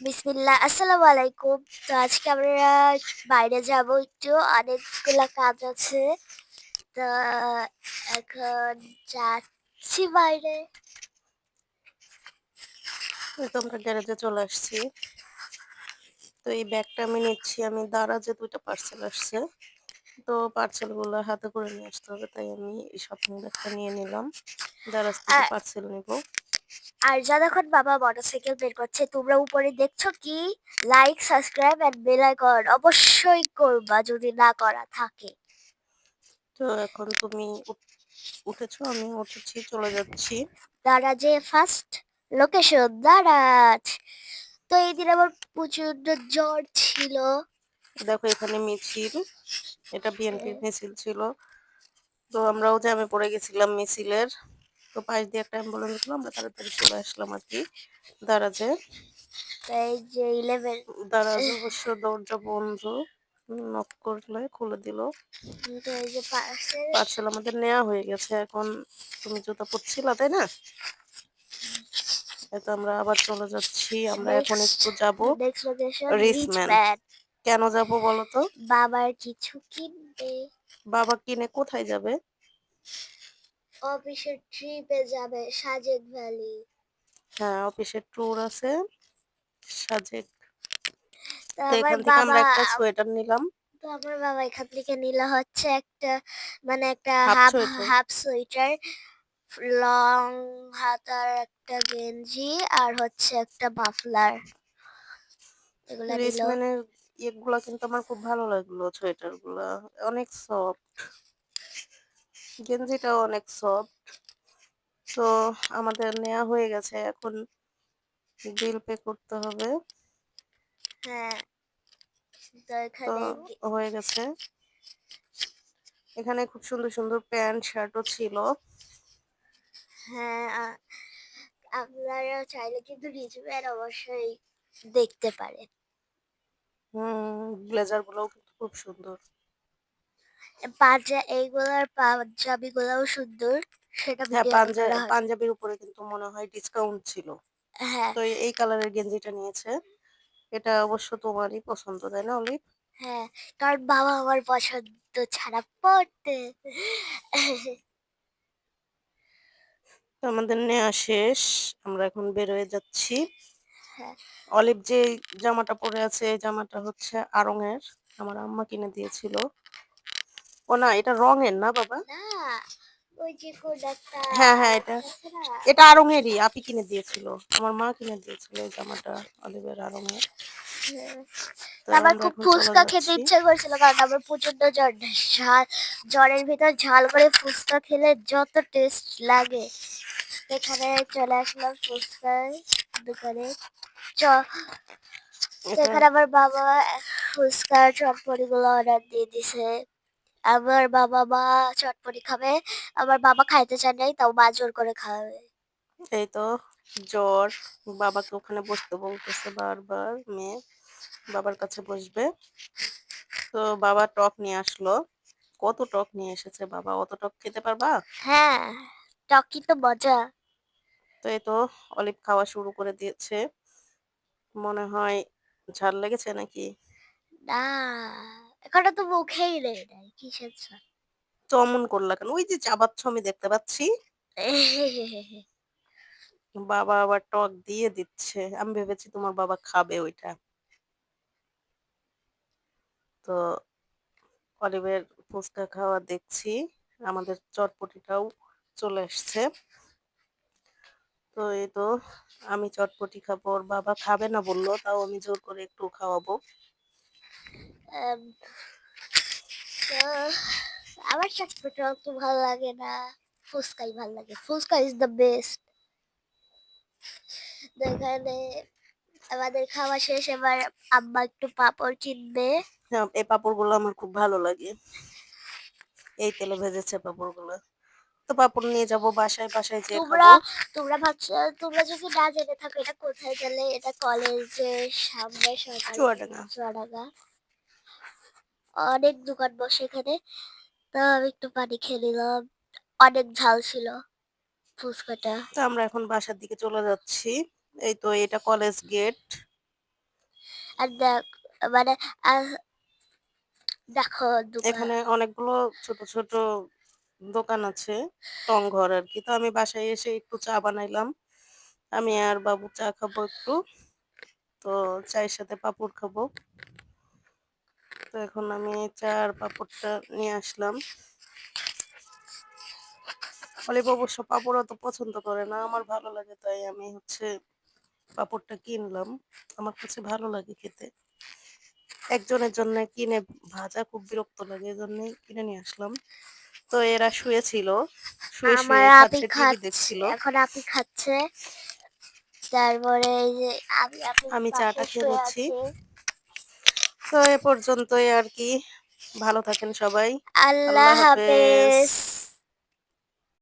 বিসমিল্লাহ আসসালামু আলাইকুম। তো আজকে আমরা বাইরে যাব একটু অনেকগুলা কাজ আছে। তো এখন যাচ্ছি বাইরে। এই তো আমরা গ্যারেজে চলে আসছি। তো এই ব্যাগটা আমি নিচ্ছি আমি দারাজে দুইটা পার্সেল আসছে। তো পার্সেলগুলো হাতে করে নিয়ে আসতে হবে তাই আমি এই শপিং ব্যাগটা নিয়ে নিলাম। দারাজ থেকে পার্সেল নিব। আর যতক্ষণ বাবা মোটরসাইকেল বের করছে তোমরা উপরে দেখছ কি? Like subscribe and bell icon অবশ্যই করবা যদি না করা থাকে। তো এখন তুমি উঠ- উঠেছো আমি উঠেছি চলে যাচ্ছি। যে ফার্স্ট লোকেশন দারাজ তো এই দিন আমার প্রচণ্ড জ্বর ছিল। দেখো এখানে মিছিল এটা বিএনপির মিছিল ছিল। তো আমরাও জ্যামে পড়ে গেছিলাম মিছিলের। তো পাশ দিয়ে একটা অ্যাম্বুলেন্স ছিল আমরা তাড়াতাড়ি চলে আসলাম আর কি দারাজে। এই যে ইলেভেন দারাজ অবশ্য দরজা বন্ধ নক করলে খুলে দিল। এই যে পার্সেল আমাদের নেওয়া হয়ে গেছে এখন তুমি জুতা তাই না? আমরা আবার চলে যাচ্ছি আমরা এখন একটু যাব কেন যাব বলো তো? বাবার কিছু কিনবে। বাবা কিনে কোথায় যাবে? অফিসের ট্রিপে যাবে সাজেক ভ্যালি। হ্যাঁ অফিসের ট্যুর আছে সাজেক। তো এখান থেকে আমরা একটা সোয়েটার নিলাম। তো আমার বাবা এখান থেকে নিল হচ্ছে একটা মানে একটা হাফ হাফ সোয়েটার। লং হাতার একটা গেঞ্জি আর হচ্ছে একটা মাফলার। এগুলা নিল। রিসম্যানের কিন্তু আমার খুব ভালো লাগল সোয়েটারগুলা অনেক সফট। গেঞ্জিটাও অনেক সফট তো আমাদের নেওয়া হয়ে গেছে এখন বিল পে করতে হবে। হ্যাঁ। তো হয়ে গেছে। এখানে খুব সুন্দর সুন্দর প্যান্ট শার্টও ছিল। হ্যাঁ আপনারা চাইলে কিন্তু রিজওয়ার অবশ্যই দেখতে পারেন। হুম ব্লেজার গুলোও কিন্তু খুব সুন্দর। পাঞ্জা এইগুলোর পাঞ্জাবি গুলাও সুন্দর সেটা হ্যাঁ পাঞ্জা পাঞ্জাবির উপরে কিন্তু মনে হয় ডিসকাউন্ট ছিল। হ্যাঁ। তো এই কালারের গেঞ্জিটা নিয়েছে। এটা অবশ্য তোমারই পছন্দ তাই না অলিভ? হ্যাঁ কারণ বাবা আমার পছন্দ ছাড়া পড়তে। আমাদের নেওয়া শেষ আমরা এখন বের হয়ে যাচ্ছি। হ্যাঁ। অলিভ যে জামাটা পরে আছে এই জামাটা হচ্ছে আড়ংয়ের আমার আম্মা কিনে দিয়েছিল। ও না এটা রঙের না বাবা? হ্যাঁ, হ্যাঁ, এটা। এটা আড়ংয়েরই আপি কিনে দিয়েছিল। আমার মা কিনে দিয়েছিল এই জামাটা অলিভের হ্যাঁ। আমার খুব ফুচকা খেতে। ইচ্ছে করছিল কারণ আমার প্রচণ্ড জ্বর। ঝাল জ্বরের ভিতর ঝাল করে ফুচকা খেলে যত টেস্ট লাগে। এখানে চলে আসলাম ফুচকার দোকানে। চ এখানে আমার বাবা ফুচকার চটপটি গুলো অর্ডার দিয়ে দিছে। আমার বাবা মা চটপটি খাবে। আমার বাবা খাইতে চায় নাই তাও মা জোর করে খাওয়াবে এই তো জ্বর বাবাকে ওখানে বসতে বলতেছে বারবার মেয়ে বাবার কাছে বসবে। তো বাবা টক নিয়ে আসলো। কত টক নিয়ে এসেছে বাবা? অত টক খেতে পারবা? হ্যাঁ টকি তো মজা। তো এই তো অলিভ খাওয়া শুরু করে দিয়েছে। মনে হয় ঝাল লেগেছে নাকি? না। এখনও তো মুখেই নেই নাই? তো অমন করলা কেন? ওই যে চাবাচ্ছ আমি দেখতে পাচ্ছি। বাবা আবার টক দিয়ে দিচ্ছে। আমি ভেবেছি তোমার বাবা খাবে ওইটা। তো অলিভের ফুচকা খাওয়া দেখছি। আমাদের চটপটিটাও চলে আসছে তো এই তো আমি চটপটি খাব, ওর বাবা খাবে না বলল, তাও আমি জোর করে একটু খাওয়াবো। আমার চটপটি অত ভালো লাগে না। ফুচকাই ভালো লাগে। ফুচকা ইজ দ্য বেস্ট এখানে আমাদের খাওয়া শেষ এবার আম্মা একটু পাপড় কিনবে। হ্যাঁ, এই পাঁপড়গুলো আমার খুব ভালো লাগে। এই তেলে ভেজেছে পাঁপড়গুলো। তো পাঁপড় নিয়ে যাব বাসায় বাসায় যেয়ে তোমরা তোমরা ভাবছ তোমরা যদি না জেনে থাকো এটা কোথায় গেলে? এটা কলেজের সামনে সরকারি চুয়াডাঙ্গা। চুয়াডাঙ্গা। অনেক দোকান বসে এখানে। তো আমি একটু পানি খেয়ে নিলাম। অনেক ঝাল ছিল ফুচকাটা। তো আমরা এখন বাসার দিকে চলে যাচ্ছি। এই তো এটা কলেজ গেট। আর দেখ মানে দেখো এখানে অনেকগুলো ছোট ছোট দোকান আছে টং ঘর আর কি। তো আমি বাসায় এসে একটু চা বানাইলাম। আমি আর বাবু চা খাব একটু। তো চায়ের সাথে পাঁপড় খাব। তো এখন আমি চা আর পাঁপড়টা নিয়ে আসলাম। অলিভ অবশ্য পাঁপড় অত পছন্দ করে না আমার ভালো লাগে তাই আমি হচ্ছে পাঁপড়টা কিনলাম। আমার কাছে ভালো লাগে খেতে। একজনের জন্য কিনে ভাজা খুব বিরক্ত লাগে এই জন্যই কিনে নিয়ে আসলাম। তো এরা শুয়েছিল শুয়ে শুয়ে খাচ্ছে টিভি দেখছিল। এখন আপি খাচ্ছে। তারপরে এই যে আমি আমি চাটা খেয়ে নিচ্ছি। তো এ পর্যন্তই আর কি। ভালো থাকেন সবাই। আল্লাহ। হাফেজ।